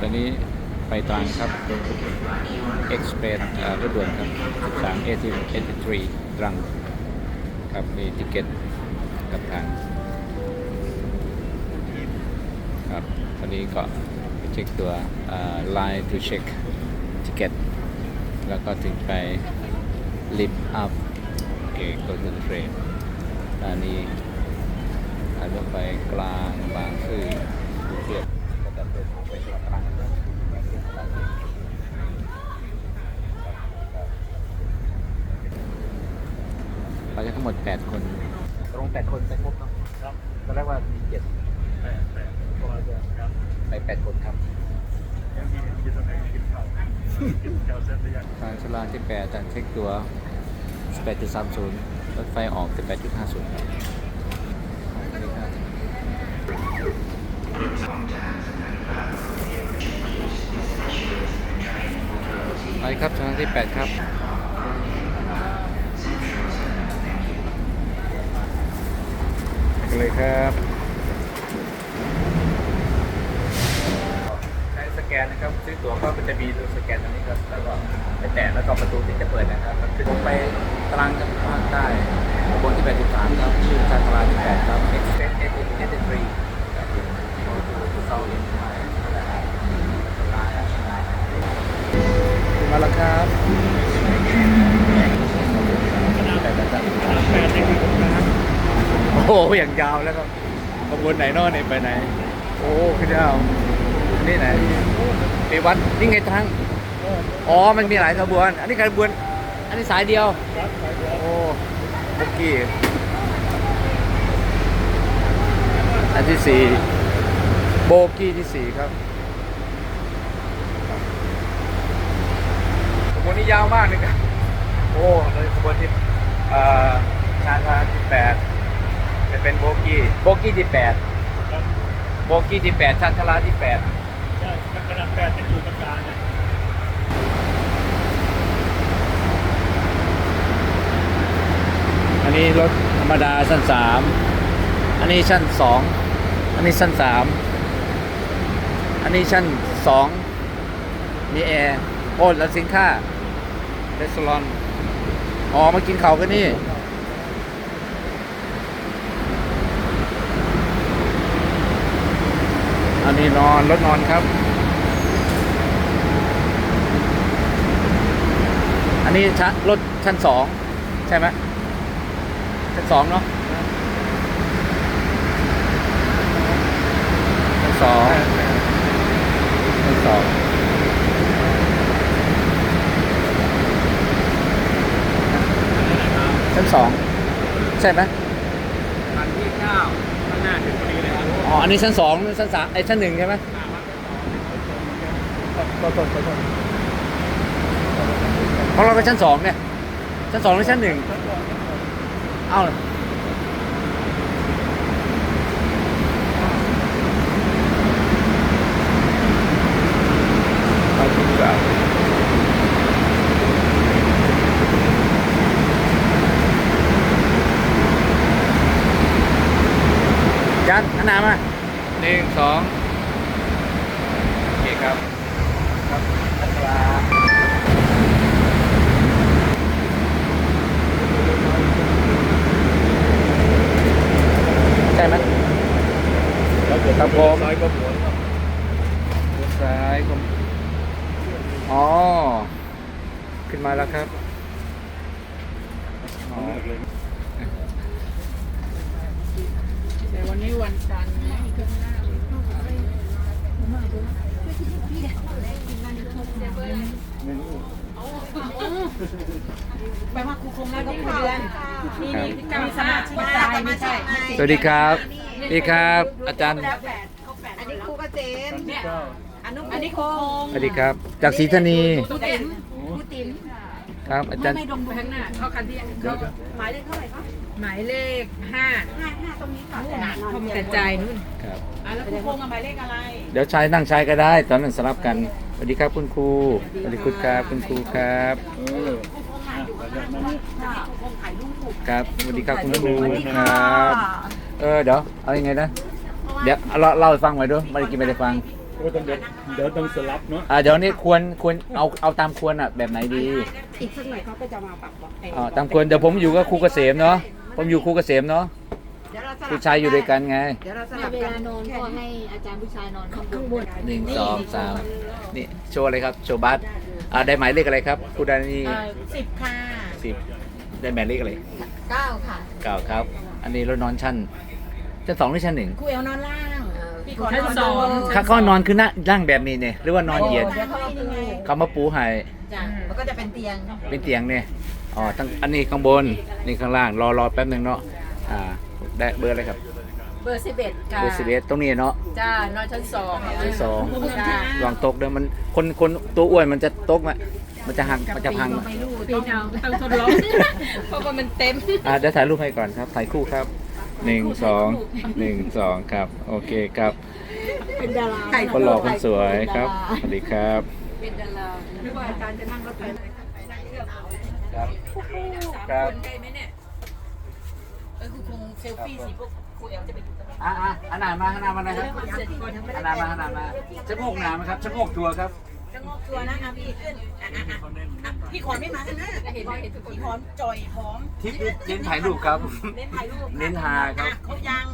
ตอนนี้ไปตรังครับเอ็กซ์เพรสรถด่วนครับ 13 83ตรังครับมีติเกตกับทางครับตอนนี้ก็ไปเช็คตัวเอ่อ line to check ticket แล้วก็ถึงไป lift up โอเค go to the train ตอนนี้ทางรถไฟกลางบางซื่อเทพก็จะเดินทางไปจังหวัดตรังนะครับ เราจะทั้งหมด 8 คนตรง8คนไปครบเนาะครับตอนแรกว่ามีเจ็ดแปดแปดพอจะครับไป 8 คนครับยังมีกินตรงไหนกินข้าวกินข้าวเส้นหรือยังทางชลาที่8จะเช็คตัว 18.30 รถไฟออก 18.50ครับไปครับชลาที่ 8 ครับ ไป เลยครับใช้สแกนนะครับซื้อตั๋วก็มันจะมีตัวสแกนตรงนี้ครับแล้วก็ไปแตะแล้วก็ประตูที่จะเปิดนะครับมันขึ้นลงไปตรังกับภาคใต้บนที่83ครับชื่อชารา8ครับ Express 83ครับเซาอินมาแล้วครับแต่ละท่าน แปดเองนะครับ โอ้โหอย่างยาวแล้วก็ขบวนไหนเนอกไหนไปไหน โอ้ขึ้นยาวนี่ไหนไปวัดนี่ไงทางอ๋อมันมีหลายขบวน อันนี้ขบวน อันนี้สายเดียวโอ้โบกี้อันที่สี่โบกี้ที่สี่ครับขบวนนี้ยาวมากเลยครับโอ้เลยขบวนที่เอ่อชาชาลาที่แปด จะเป็นโบกี้โบกี้ที่แปดครับโบกี้ที่แปดชานชาลาที่แปดใช่ขนาดแปดจะอยู่ตรงกลางนะอันนี้รถธรรมดาชั้นสามอันนี้ชั้นสองอันนี้ชั้นสามอันนี้ชั้นสองมีแอร์โอ้แล้วสินค้าเรสซอรอ๋อมากินเขาวกันนี่ อันนี้นอนรถนอนครับ อันนี้ชั้นรถชั้นสองใช่ไหมชั้นสองเนาะชั้นสองชั้นสองชั้นสองใช่ไหม อันที่เก้าข้างหน้าถึงพอดีเลยครับ ออันนี้ชั้นสองชั้นสามไอ้ชั้นหนึ่งใช่ไหมขอโทษขอโทษของเราก็ชั้นสองเนี่ย ชั้นสองหรือชั้นหนึ่งเอ้าเล้วยันอันหนามา นึ่งสองโอเคครับ ครับอัตราใช่ไหมแล้วเกิดครับผมซ้ายก็หมุนครับเลี้ยวซ้ายผมอ๋อ ขึ้นมาแล้วครับอ๋อแต่วันนี้วันจันทร์นะ แปลว่าครูคงได้ก็คุยเดือนนี่นี่ที่การสมาชิกตายไม่ใช่สวัสดีครับสวัสดีครับ อาจารย์ อันนี้ครูเกษมอันที่เก้าอันนู้นอันนี้คงสวัสดีครับ จากศรีธานีครูติ๋มครูติ๋มครับอาจารย์ไม่ดมไปข้างหน้าเข้าคันที่เขาหมายเลขเท่าไหร่คะหมายเลขห้าห้าห้าตรงนี้ก่อนหนาพอมกระจายนู่นครับอะแล้วครูคงกับหมายเลขอะไร เดี๋ยวใช้นั่งใช้ก็ได้ ตอนนั้นสลับกันสวัสดีครับคุณครูสวัสดีคุณครับคุณครูครับ ครับสวัสดีครับคุณครูครับเออเดี๋ยวเอายังไงนะเดี๋ยวเราเล่าให้ฟังไว้ด้วยไม่ได้กินไม่ได้ฟังโอ้อ้ต้องเดี๋ยวเดี๋ยวต้องสลับเนาะอ่าเดี๋ยวนี้ควรควรเอาเอาตามควรอะแบบไหนดีอีกสักหน่อยเขาก็จะมาปรับบอกเองอ่าตามควรเดี๋ยวผมอยู่กับครูเกษมเนาะผมอยู่ครูเกษมเนาะเดี๋ยวเราสลับผู้ชายอยู่ด้วยกันไงเดี๋ยวเราสในลับเวกันลานอนก็ให้อาจารย์ผู้ชายนอนข้างบนหนึ่งสองสามนี่โชว์อะไรครับโชว์บัสอ่าได้หมายเลขอะไรครับครูดานีสิบค่ะสิบได้หมายเลขอะไร เก้าค่ะเก้าครับ อันนี้เรานอนชั้นชั้นสองหรือชั้นหนึ่งครูเอลนอนล่างพี่ขอชั้นสองถ้าเขานอนคือนั่งนั่งแบบนี้เนี่ยหรือว่านอนเหยียดเดี๋ยวเขาเอายังไงเขามาปูให้จ้ะมันก็จะเป็นเตียงเป็นเตียงเนี่ยอ๋อตั้งอันนี้ข้างบนนี่ข้างล่างรอรอแป๊บหนึ่งเนาะอ่าได้เบอร์อะไรครับเบอร์สิบเอ็ดค่ะเบอร์สิบเอ็ดตรงนี้เนาะจ้านอนชั้นสองชั้นสองจ้าลองตกเดี๋ยวมันคนคนตัวอ้วนมันจะตกไหม มันจะหักมันจะพังไม่รู้ปีนเอาต้องทดลองเพราะว่ามันเต็มอ่าเดี๋ยวถ่ายรูปให้ก่อนครับถ่ายคู่ครับหนึ่งสองหนึ่งสองครับ โอเคครับเป็นดาราคนหล่อคนสวยครับสวัสดีครับเป็นดาราหรือว่าอาจารย์จะนั่งรถไฟครับครับได้ไหมเนี่ยเออคือคงเซลฟี่สิพวกครูเอลจะไปอยู่ตรงนั้นอ่าอ่าอันไหนมาอันไหนมานะครับอันไหนมาอันไหนมาชะโงกหนาไหมครับชะโงกตัวครับ จะงอกตัวนะอะพี่ขึ้นอะอะอะอะพี่ขอนไม่มากันนะเห็นไหมเห็นทุกคนพี่ขอนจอยพร้อมทิปเน้นถ่ายรูปครับ เน้นถ่ายรูปเน้นหาครับ อะเขายัง